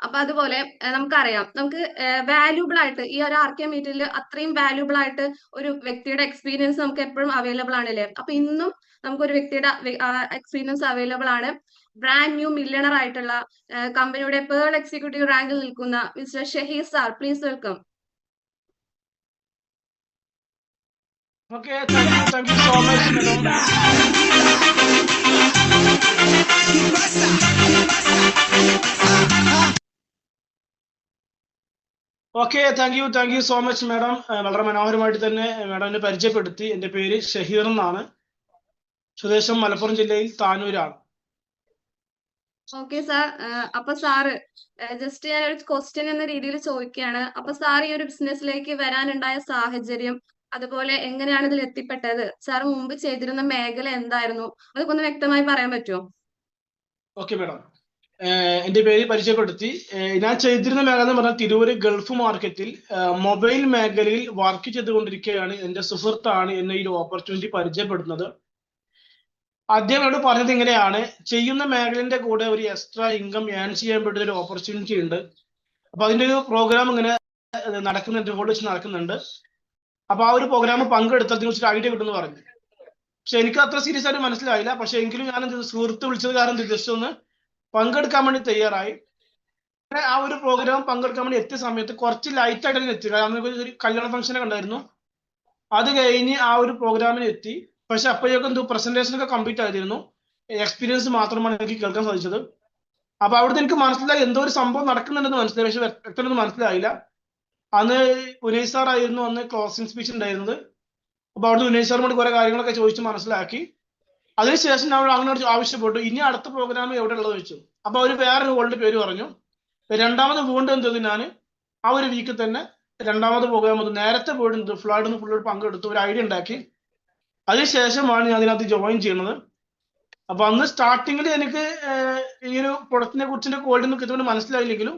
അപ്പൊ അതുപോലെ നമുക്കറിയാം. നമുക്ക് വാല്യൂബിൾ ആയിട്ട് ഈ ഒരു ആർ കെ മീറ്റിൽ അത്രയും വാല്യൂബിൾ ആയിട്ട് ഒരു വ്യക്തിയുടെ എക്സ്പീരിയൻസ് നമുക്ക് എപ്പോഴും അവൈലബിൾ ആണല്ലേ അപ്പൊ ഇന്നും നമുക്ക് ഒരു വ്യക്തിയുടെ എക്സ്പീരിയൻസ് അവൈലബിൾ ആണ്. ബ്രാൻഡ് ന്യൂ മില്യണർ ആയിട്ടുള്ള കമ്പനിയുടെ പേൾ എക്സിക്യൂട്ടീവ് റാങ്കിൽ നിൽക്കുന്ന mister Shahees sir please welcome Okay, thank you, thank. Okay thank you thank you so much madam വളരെ മനോഹരമായിട്ട് തന്നെ മാഡം എന്നെ പരിചയപ്പെടുത്തി. എന്റെ പേര് ഷഹീർ എന്നാണ്. സ്വദേശം മലപ്പുറം ജില്ലയിൽ താനൂരാണ്. ഓക്കെ സാർ അപ്പൊ സാറ് ജസ്റ്റ് ഞാൻ ഒരു ക്വസ്റ്റ്യൻ എന്ന രീതിയിൽ ചോദിക്കുകയാണ്. അപ്പൊ സാർ ഈ ഒരു ബിസിനസ്സിലേക്ക് വരാനുണ്ടായ സാഹചര്യം അതുപോലെ എങ്ങനെയാണ് ഇതിൽ എത്തിപ്പെട്ടത്? സാർ മുമ്പ് ചെയ്തിരുന്ന മേഖല എന്തായിരുന്നു? അതൊക്കെ ഒന്ന് വ്യക്തമായി പറയാൻ പറ്റുമോ? ഓക്കെ മാഡം എന്റെ പേര് പരിചയപ്പെടുത്തി. ഞാൻ ചെയ്തിരുന്ന മേഖല എന്ന് പറഞ്ഞാൽ തിരൂര് ഗൾഫ് മാർക്കറ്റിൽ മൊബൈൽ മേഖലയിൽ വർക്ക് ചെയ്തുകൊണ്ടിരിക്കുകയാണ് എന്റെ സുഹൃത്താണ് എന്നെ ഈ ഓപ്പർച്യൂണിറ്റി പരിചയപ്പെടുന്നത്. അദ്ദേഹം എന്നോട് പറഞ്ഞത് ഇങ്ങനെയാണ്. ചെയ്യുന്ന മേഖലന്റെ കൂടെ ഒരു എക്സ്ട്രാ ഇൻകം ഏൺ ചെയ്യാൻ പറ്റുന്ന ഒരു ഓപ്പർച്യൂണിറ്റി ഉണ്ട്. അപ്പൊ അതിന്റെ ഒരു പ്രോഗ്രാം ഇങ്ങനെ നടക്കുന്നുണ്ട് ഹോൾ വെച്ച് നടക്കുന്നുണ്ട്. അപ്പൊ ആ ഒരു പ്രോഗ്രാം പങ്കെടുത്തതിനെ കുറിച്ച് ഐഡിയ കിട്ടുമെന്ന് പറഞ്ഞു. പക്ഷെ എനിക്ക് അത്ര സീരിയസ് ആയിട്ട് മനസ്സിലായില്ല. പക്ഷെ എങ്കിലും ഞാൻ എന്റെ സുഹൃത്ത് വിളിച്ചത് കാരണം ജസ്റ്റ് ഒന്ന് പങ്കെടുക്കാൻ വേണ്ടി തയ്യാറായി. ആ ഒരു പ്രോഗ്രാം പങ്കെടുക്കാൻ വേണ്ടി എത്തിയ സമയത്ത് കുറച്ച് ലൈറ്റ് ആയിട്ട് എത്തി. നമുക്ക് ഒരു കല്യാണ ഫംഗ്ഷൻ ഒക്കെ ഉണ്ടായിരുന്നു. അത് കഴിഞ്ഞ് ആ ഒരു പ്രോഗ്രാമിന് എത്തി. പക്ഷെ അപ്പോഴേക്കും എന്തോ പ്രസന്റേഷൻ ഒക്കെ കംപ്ലീറ്റ് ആയിരുന്നു. എക്സ്പീരിയൻസ് മാത്രമാണ് എനിക്ക് കേൾക്കാൻ സാധിച്ചത്. അപ്പൊ അവിടുന്ന് എനിക്ക് മനസ്സിലായി എന്തോ ഒരു സംഭവം നടക്കുന്നുണ്ടെന്ന് മനസ്സിലായി. പക്ഷെ വ്യക്തമൊന്നും മനസ്സിലായില്ല. അന്ന് ഉനൈസ് സാർ ആയിരുന്നു അന്ന് ക്ലോസിംഗ് സ്പീച്ച് ഉണ്ടായിരുന്നത്. അപ്പൊ അവിടുന്ന് ഉനൈസ് സാറിനോട് കുറെ കാര്യങ്ങളൊക്കെ ചോദിച്ച് മനസ്സിലാക്കി. അതിനുശേഷം നമ്മൾ അവനോട് ആവശ്യപ്പെട്ടു. ഇനി അടുത്ത പ്രോഗ്രാം എവിടെ ഉള്ളത് വെച്ചു. അപ്പൊ അവർ വേറൊരു ഹോളിന്റെ പേര് പറഞ്ഞു. രണ്ടാമത് വീണ്ടും എന്ത് ഞാൻ ആ ഒരു വീക്കിൽ തന്നെ രണ്ടാമത് പ്രോഗ്രാം വന്നു. നേരത്തെ പോയിട്ട് ഫ്ലൈഡ് ഫുള്ള് പങ്കെടുത്തു. ഒരു ഐഡിയ ഉണ്ടാക്കി. അതിനുശേഷമാണ് ഞാൻ അതിനകത്ത് ജോയിൻ ചെയ്യുന്നത്. അപ്പൊ അന്ന് സ്റ്റാർട്ടിങ്ങിൽ എനിക്ക് ഈ ഒരു പ്രൊഡക്റ്റിനെ കുറിച്ചിന്റെ ക്വാളിറ്റി ഒന്നും കൃത്യമായിട്ട് മനസ്സിലായില്ലെങ്കിലും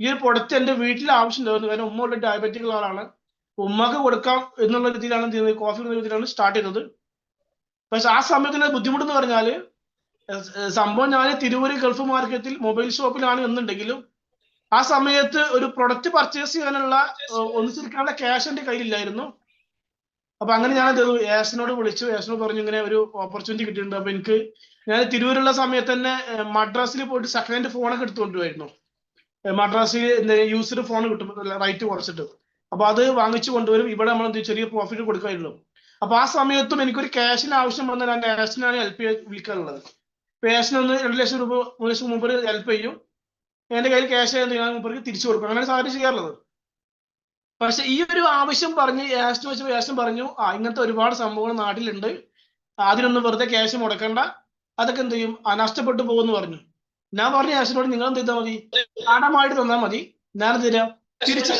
ഈ ഒരു പ്രൊഡക്റ്റ് എന്റെ വീട്ടിൽ ആവശ്യമുണ്ടായിരുന്നു. കാരണം ഉമ്മ ഉള്ള ഡയബറ്റിക് ഉള്ള ആളാണ്. ഉമ്മക്ക് കൊടുക്കാം എന്നുള്ള രീതിയിലാണ് കോഫി എന്ന രീതിയിലാണ് സ്റ്റാർട്ട് ചെയ്തത്. പക്ഷെ ആ സമയത്തിന് ബുദ്ധിമുട്ടെന്ന് പറഞ്ഞാൽ ഏഹ്, ഏഹ്, സംഭവം ഞാൻ തിരുവൂര് ഗൾഫ് മാർക്കറ്റിൽ മൊബൈൽ ഷോപ്പിലാണ് എന്നുണ്ടെങ്കിലും ആ സമയത്ത് ഒരു പ്രൊഡക്റ്റ് പർച്ചേസ് ചെയ്യാനുള്ള ഒന്നിച്ചിരിക്കാനുള്ള ക്യാഷ് എന്റെ കയ്യിലില്ലായിരുന്നു. അപ്പൊ അങ്ങനെ ഞാൻ ഏഷനോട് വിളിച്ചു. ഏഷനോട് പറഞ്ഞു ഇങ്ങനെ ഒരു ഓപ്പർച്യൂണിറ്റി കിട്ടിയിട്ടുണ്ട്. അപ്പൊ എനിക്ക് ഞാൻ തിരുവൂരുള്ള സമയത്ത് തന്നെ മദ്രാസിൽ പോയിട്ട് സെക്കൻഡ് ഹാൻഡ് ഫോണൊക്കെ എടുത്തുകൊണ്ടുവായിരുന്നു മദ്രാസിൽ യൂസ്ഡ് ഫോൺ കിട്ടും റൈറ്റ് കുറച്ചിട്ട്. അപ്പൊ അത് വാങ്ങിച്ചു കൊണ്ടുവരും. ഇവിടെ നമ്മൾ ചെറിയ പ്രോഫിറ്റ് കൊടുക്കാറുള്ളൂ അപ്പൊ ആ സമയത്തും എനിക്കൊരു ക്യാഷിന് ആവശ്യം വന്ന ഞാൻ ഏഷനാണ് ഹെൽപ്പ് വിളിക്കാറുള്ളത്. ഇപ്പൊ ഏഷന് ഒന്ന് രണ്ട് ലക്ഷം രൂപ മൂന്ന് ലക്ഷം മുമ്പ് ഹെൽപ്പ് ചെയ്യും. എന്റെ കയ്യിൽ ക്യാഷ് ആയത് ഞാൻ മുമ്പ് തിരിച്ചു കൊടുക്കും. അങ്ങനെ സാധനം ചെയ്യാറുള്ളത്. പക്ഷെ ഈ ഒരു ആവശ്യം പറഞ്ഞ് ഏഷന് വെച്ചപ്പോൾ ഏഷൻ പറഞ്ഞു ആ ഇങ്ങനത്തെ ഒരുപാട് സംഭവങ്ങൾ നാട്ടിലുണ്ട്. അതിനൊന്നും വെറുതെ ക്യാഷ് മുടക്കണ്ട. അതൊക്കെ എന്ത് ചെയ്യും? നഷ്ടപ്പെട്ടു പോകുമെന്ന് പറഞ്ഞു. ഞാൻ പറഞ്ഞു ഏഷനോട് നിങ്ങൾ എന്ത് ചെയ്താൽ മതി? കടമായിട്ട് തന്നാൽ മതി. ഞാൻ തരാം തിരിച്ച്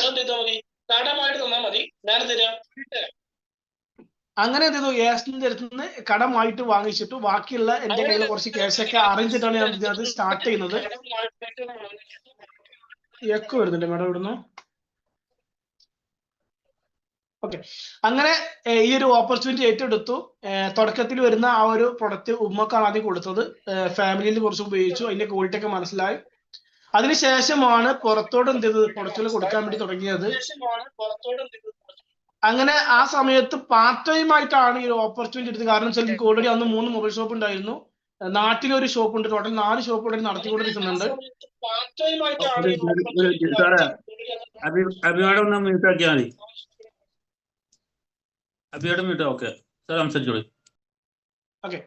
തന്നാൽ മതി. ഞാൻ തരാം അങ്ങനെ എന്ത് ചെയ്തു? ഏഷന്റെ അടുത്ത് നിന്ന് കടമായിട്ട് വാങ്ങിച്ചിട്ട്. ബാക്കിയുള്ള എന്റെ കയ്യിൽ കുറച്ച് ക്യാഷ് ഒക്കെ അറേഞ്ചിട്ടാണ് ഞാൻ ഇതിനകത്ത് സ്റ്റാർട്ട് ചെയ്യുന്നത്. എക്കോ വരുന്നുണ്ട് മേഡം ഇവിടുന്ന്. ഓക്കെ അങ്ങനെ ഈ ഒരു ഓപ്പർച്യൂണിറ്റി ഏറ്റെടുത്തു. തുടക്കത്തിൽ വരുന്ന ആ ഒരു പ്രൊഡക്റ്റ് ഉമ്മക്കാണ് ആദ്യം കൊടുത്തത്. ഫാമിലിയിൽ കുറച്ച് ഉപയോഗിച്ചു. അതിന്റെ ക്വാളിറ്റി ഒക്കെ മനസ്സിലായി. അതിനുശേഷമാണ് പുറത്തോട് എന്ത് ചെയ്തത്? പ്രൊഡക്റ്റുകൾ കൊടുക്കാൻ വേണ്ടി തുടങ്ങിയത്. അങ്ങനെ ആ സമയത്ത് പാർട്ട് ടൈം ആയിട്ടാണ് ഈ ഒരു ഓപ്പർച്യൂണിറ്റി എടുത്തത്. കാരണം വെച്ചാൽ എനിക്ക് ഓൾറെഡി അന്ന് മൂന്ന് മൊബൈൽ ഷോപ്പ് ഉണ്ടായിരുന്നു. നാട്ടിൽ ഒരു ഷോപ്പ് ഉണ്ട്. ടോട്ടൽ നാല് ഷോപ്പ് ഇവിടെ നടത്തിക്കൊണ്ടിരിക്കുന്നുണ്ട്. ഓക്കെ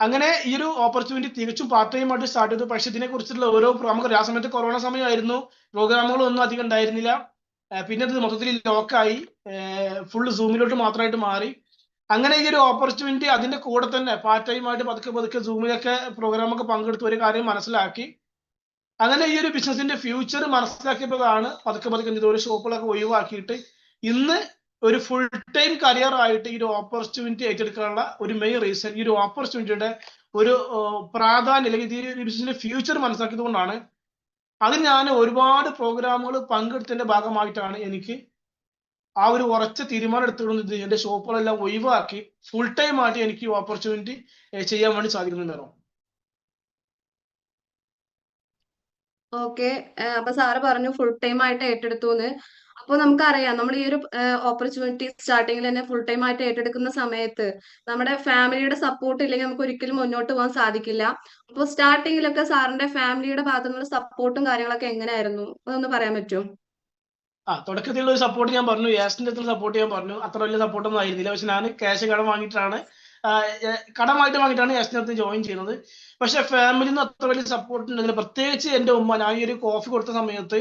അങ്ങനെ ഈ ഒരു ഓപ്പർച്യൂണിറ്റി തികച്ചും പാർട്ട് ടൈം ആയിട്ട് സ്റ്റാർട്ട് ചെയ്തു. പക്ഷെ ഇതിനെ കുറിച്ചുള്ള ഓരോ നമുക്ക് ആ സമയത്ത് കൊറോണ സമയമായിരുന്നു. പ്രോഗ്രാമുകളൊന്നും അധികം ഉണ്ടായിരുന്നില്ല. പിന്നെ അത് മൊത്തത്തിൽ ലോക്കായി ഫുള്ള് സൂമിലോട്ട് മാത്രമായിട്ട് മാറി. അങ്ങനെ ഈ ഒരു ഓപ്പർച്യൂണിറ്റി അതിന്റെ കൂടെ തന്നെ പാർട്ട് ടൈം ആയിട്ട് പതുക്കെ പതുക്കെ സൂമിലൊക്കെ പ്രോഗ്രാം ഒക്കെ പങ്കെടുത്ത് ഒരു കാര്യം മനസ്സിലാക്കി. അങ്ങനെ ഈ ഒരു ബിസിനസിന്റെ ഫ്യൂച്ചർ മനസ്സിലാക്കിയപ്പോഴാണ് പതുക്കെ പതുക്കെ ഇത് ഒരു ഷോപ്പുകളൊക്കെ ഒഴിവാക്കിയിട്ട് ഇന്ന് ഒരു ഫുൾ ടൈം കരിയർ ആയിട്ട് ഈ ഒരു ഓപ്പർച്യൂണിറ്റി ഏറ്റെടുക്കാനുള്ള ഒരു മെയിൻ റീസൺ ഈ ഒരു ഓപ്പർച്യൂണിറ്റിയുടെ ഒരു പ്രാധാന്യം അല്ലെങ്കിൽ ഈ ഒരു ബിസിനസിന്റെ ഫ്യൂച്ചർ മനസ്സിലാക്കിയത് കൊണ്ടാണ് അതിൽ ഞാൻ ഒരുപാട് പ്രോഗ്രാമുകൾ പങ്കെടുത്തതിന്റെ ഭാഗമായിട്ടാണ് എനിക്ക് ആ ഒരു ഉറച്ച തീരുമാനം എടുത്തുകൊണ്ട് എന്റെ ഷോപ്പുകളെല്ലാം ഒഴിവാക്കി ഫുൾ ടൈം ആയിട്ട് എനിക്ക് ഓപ്പർച്യൂണിറ്റി ചെയ്യാൻ വേണ്ടി സാധിക്കുന്നുണ്ടായിരുന്നു ഓക്കെ. അപ്പൊ സാറ് പറഞ്ഞു ഫുൾ ടൈം ആയിട്ട് ഏറ്റെടുത്തു അപ്പൊ നമുക്കറിയാം നമ്മൾ ഈ ഒരു ഓപ്പർച്യൂണിറ്റി സ്റ്റാർട്ടിങ്ങിൽ തന്നെ ഫുൾ ടൈം ആയിട്ട് ഏറ്റെടുക്കുന്ന സമയത്ത് നമ്മുടെ ഫാമിലിയുടെ സപ്പോർട്ട് ഇല്ലെങ്കിൽ നമുക്ക് ഒരിക്കലും മുന്നോട്ട് പോകാൻ സാധിക്കില്ല. അപ്പോൾ സ്റ്റാർട്ടിങ്ങിലൊക്കെ സാറിന്റെ ഫാമിലിയുടെ ഭാഗത്തു നിന്നുള്ള സപ്പോർട്ടും കാര്യങ്ങളൊക്കെ എങ്ങനെയായിരുന്നു? അതൊന്ന് പറയാൻ പറ്റുമോ? ആ തുടക്കത്തിലുള്ള ഒരു സപ്പോർട്ട് ഞാൻ പറഞ്ഞു യാസിന്റെ അടുത്തുള്ള സപ്പോർട്ട് ഞാൻ പറഞ്ഞു. അത്ര വലിയ സപ്പോർട്ടൊന്നും ആയിരുന്നില്ല. പക്ഷെ ഞാൻ ക്യാഷ് കടം വാങ്ങിയിട്ടാണ് കടമായിട്ട് വാങ്ങിയിട്ടാണ് യാസിന്റെ അടുത്ത് ജോയിൻ ചെയ്യുന്നത് പക്ഷെ ഫാമിലിന്ന് അത്ര വലിയ സപ്പോർട്ട് ഉണ്ടെങ്കിൽ പ്രത്യേകിച്ച് എന്റെ ഉമ്മ ഞാൻ ഈ ഒരു കോഫി കൊടുത്ത സമയത്ത്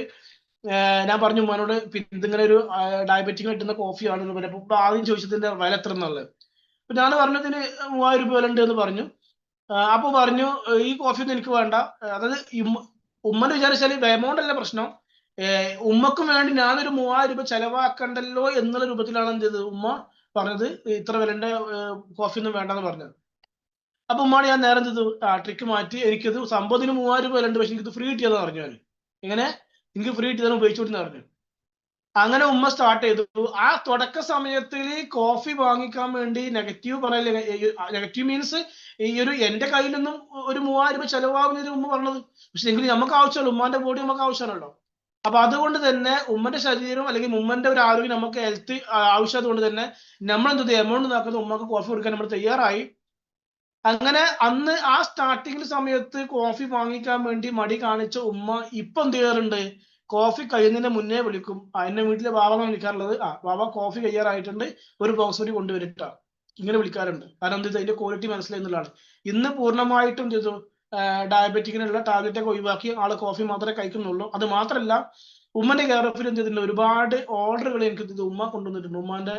ഞാൻ പറഞ്ഞു ഉമ്മാനോട് ഇതിങ്ങനെ ഒരു ഡയബറ്റിക് കിട്ടുന്ന കോഫിയാണ് എന്ന് പറഞ്ഞപ്പോൾ അപ്പൊ ആദ്യം ചോദിച്ചതിന്റെ വില എത്ര എന്നുള്ളത് അപ്പൊ ഞാൻ പറഞ്ഞതിന് മൂവായിരം രൂപ വില ഉണ്ട് എന്ന് പറഞ്ഞു അപ്പൊ പറഞ്ഞു ഈ കോഫി ഒന്നും എനിക്ക് വേണ്ട. അതായത് ഉമ്മ ഉമ്മന്റെ വിചാരിച്ചാൽ എമൗണ്ട് അല്ല പ്രശ്നം. ഉമ്മക്ക് വേണ്ടി ഞാനൊരു മൂവായിരം രൂപ ചെലവാക്കണ്ടല്ലോ എന്നുള്ള രൂപത്തിലാണ് എന്ത് ചെയ്തത് ഉമ്മ പറഞ്ഞത്. ഇത്ര വിലന്റെ കോഫി ഒന്നും വേണ്ടെന്ന് പറഞ്ഞത്. അപ്പൊ ഉമ്മാണ് ഞാൻ നേരം ചെയ്തു? ആ ട്രിക്ക് മാറ്റി. എനിക്കത് സംഭവത്തിന് മൂവായിരം രൂപ വിലണ്ട് പക്ഷെ എനിക്കിത് ഫ്രീ കിട്ടിയതെന്ന് പറഞ്ഞു ഞാൻ ഇങ്ങനെ എനിക്ക് ഫ്രീ കിട്ടിയതാണ് കൊടുത്തു പറഞ്ഞു. അങ്ങനെ ഉമ്മ സ്റ്റാർട്ട് ചെയ്തു. ആ തുടക്ക സമയത്തിൽ കോഫി വാങ്ങിക്കാൻ വേണ്ടി നെഗറ്റീവ് പറയൽ നെഗറ്റീവ് മീൻസ് ഈ ഒരു എന്റെ കയ്യിൽ നിന്നും ഒരു മൂവായിരം രൂപ ചെലവാകുന്നതിന് ഉമ്മ പറഞ്ഞത്. പക്ഷെ എങ്കിലും നമുക്ക് ആവശ്യമല്ലോ ഉമ്മാന്റെ ബോഡി നമുക്ക് ആവശ്യമാണല്ലോ. അപ്പൊ അതുകൊണ്ട് തന്നെ ഉമ്മന്റെ ശരീരം അല്ലെങ്കിൽ ഉമ്മന്റെ ഒരു ആരോഗ്യം നമുക്ക് ഹെൽത്ത് ആവശ്യമായത് കൊണ്ട് തന്നെ നമ്മൾ എന്ത് എമൗണ്ട് നോക്കുന്നത് ഉമ്മക്ക് കോഫി കൊടുക്കാൻ നമ്മൾ തയ്യാറായി. അങ്ങനെ അന്ന് ആ സ്റ്റാർട്ടിംഗ് സമയത്ത് കോഫി വാങ്ങിക്കാൻ വേണ്ടി മടി കാണിച്ച ഉമ്മ ഇപ്പൊ എന്ത് ചെയ്യാറുണ്ട്? കോഫി കഴിയുന്നതിന് മുന്നേ വിളിക്കും. ആ, എന്നെ വീട്ടിലെ ബാബ എന്നാണ് വിളിക്കാറുള്ളത്. ആ ബാബ കോഫി കഴിയാറായിട്ടുണ്ട്. ഒരു ബോക്സ് കൂടി കൊണ്ടുവരിട്ടാ. ഇങ്ങനെ വിളിക്കാറുണ്ട്. കാരണം എന്ത് അതിന്റെ ക്വാളിറ്റി മനസ്സിലായെന്നുള്ളതാണ് ഇന്ന് പൂർണമായിട്ടും എന്ത് ചെയ്തു? ഡയബറ്റിക്കിനുള്ള ടാബ്ലറ്റ് ഒക്കെ ഒഴിവാക്കി ആൾ കോഫി മാത്രമേ കഴിക്കുന്നുള്ളൂ. അത് മാത്രമല്ല ഉമ്മന്റെ കെയർ ഓഫിൽ എന്ത് ചെയ്തിട്ടുണ്ട്? ഒരുപാട് ഓർഡറുകൾ എനിക്ക് ഉമ്മ കൊണ്ടുവന്നിട്ടുണ്ട്. ഉമ്മാന്റെ